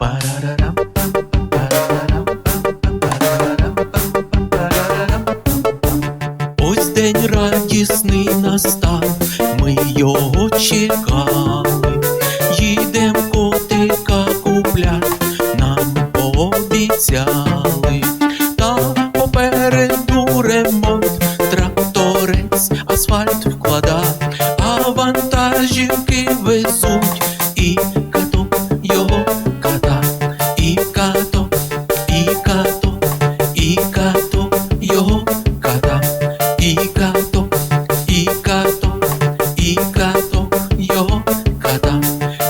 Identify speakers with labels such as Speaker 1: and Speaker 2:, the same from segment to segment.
Speaker 1: Ось день радісний настав, ми його чекали, їдем котика куплять, нам пообіцяли, та попереду ремонт, тракторець, асфальт вклада, а вантажівки везуть і каток, і каток його ката. І каток, і каток, і каток його ката.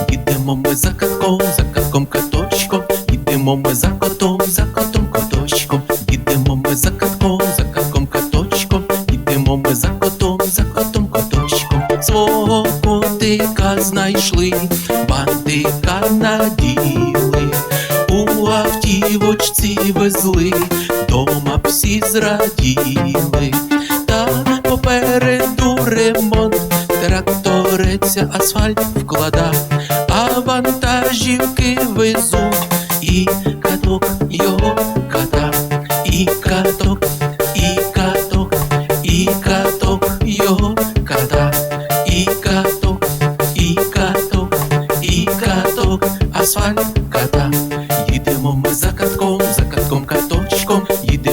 Speaker 1: Ідемо ми за катком, за катком каточком, ідемо ми за котом, за котом коточком, ідемо ми за катком, за катком каточком, ідемо ми за котом, за котом коточком. Свого котика знайшли, бантика наділи, у автівочці везли, дома всі зраділи, та попереду ремонт, тракторець асфальт вклада, а вантажівки везуть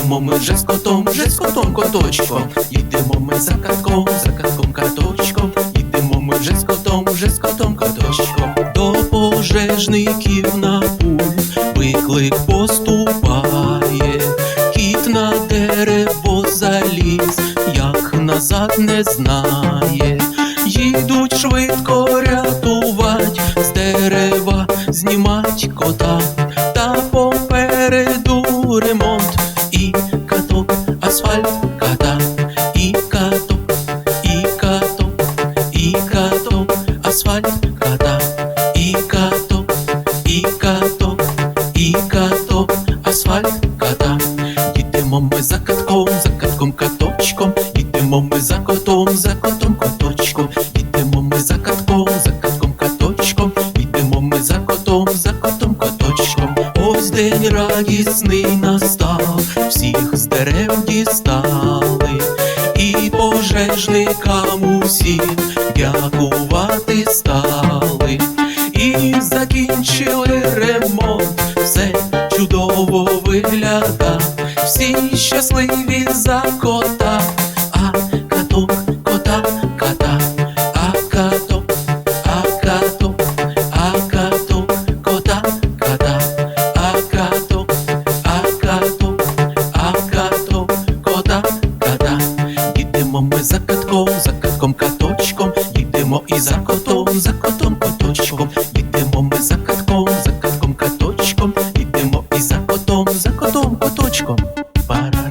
Speaker 1: їдемо ми вже з котом, вже з котом коточком, їдемо ми за катком, за катком каточком, їдемо ми вже з котом, вже з котом коточком. До пожежників на пуль виклик поступає, кіт на дерево заліз, як назад не знає. Їдуть швидко рятувать, з дерева знімать кота, асфальт и і и і и і асфальт ката, и каток, і каток, і каток, асфальт ката. Йдемо ми за катком, за катком каточком, йдемо ми за котом, за котом радісний настав, всіх з дерев дістали, і пожежникам усім дякувати стали, і закінчили ремонт, все чудово вигляда, всі щасливі за Їдемо ми за катком, за катком каточком, їдемо і за котом, за котом каточком, їдемо ми за катком, за катком каточком, їдемо і за котом, за котом каточком. Пара.